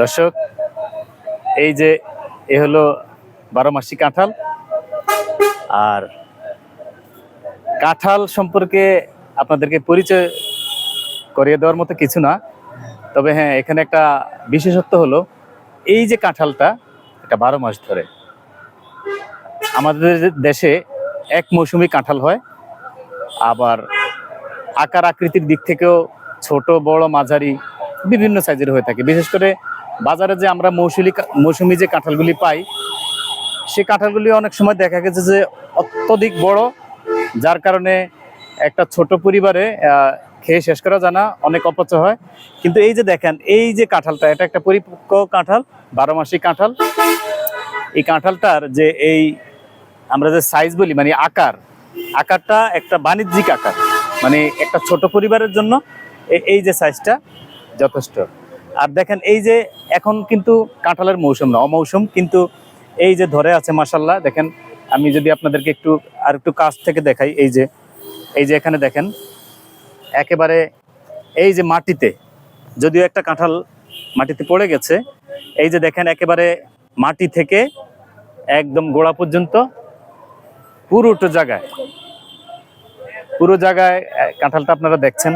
দর্শক, এই যে এ হলো বারো মাসি কাঁঠাল। আর কাঁঠাল সম্পর্কে আপনাদেরকে পরিচয় করিয়ে দেওয়ার মতো কিছু না। তবে হ্যাঁ এখানে একটা বিশেষত্ব হলো, এই যে কাঁঠালটা, এটা বারো মাস ধরে। আমাদের দেশে এক মৌসুমি কাঁঠাল হয়, আবার আকার আকৃতির দিক থেকেও ছোট, বড়, মাঝারি, বিভিন্ন সাইজের হয়ে থাকে। বিশেষ করে বাজারে যে আমরা মৌসুমি মৌসুমি যে কাঁঠালগুলি পাই, সে কাঁঠালগুলি অনেক সময় দেখা গেছে যে অত্যধিক বড়, যার কারণে একটা ছোট পরিবারে খেয়ে শেষ করা জানা অনেক অপচয় হয়। কিন্তু এই যে দেখেন, এই যে কাঁঠালটা, এটা একটা পরিপক্ক কাঁঠাল, বারো মাসি কাঁঠাল। এই কাঁঠালটার যে এই আমরা যে সাইজ বলি মানে আকার, আকারটা একটা বাণিজ্যিক আকার মানে একটা ছোট পরিবারের জন্য এই যে সাইজটা যথেষ্ট। আর দেখেন এই যে এখন কিন্তু কাঁঠালের মৌসুম না, অমৌসুম, কিন্তু এই যে ধরে আছে মাসাল্লাহ দেখেন, আমি যদি আপনাদেরকে একটু, আর একটু কাছ থেকে দেখাই, এই যে এই যে এখানে দেখেন, একেবারে এই যে মাটিতে, যদিও একটা কাঁঠাল মাটিতে পড়ে গেছে, এই যে দেখেন, একেবারে মাটি থেকে একদম গোড়া পর্যন্ত পুরোটো জায়গায়, পুরো জায়গায় কাঁঠালটা আপনারা দেখছেন।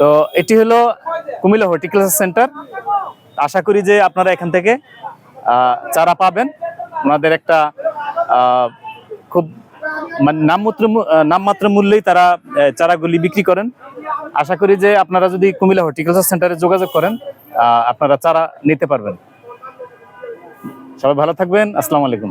তো এটি হলো কুমিল্লা হর্টিকালচার সেন্টার। আশা করি যে আপনারা এখান থেকে চারা পাবেন। ওনাদের একটা খুব মানে নামমাত্র নামমাত্র মূল্যেই তারা চারাগুলি বিক্রি করেন। আশা করি যে আপনারা যদি কুমিল্লা হর্টিকালচার সেন্টারে যোগাযোগ করেন আপনারা চারা নিতে পারবেন। সবাই ভালো থাকবেন। আসসালামু আলাইকুম।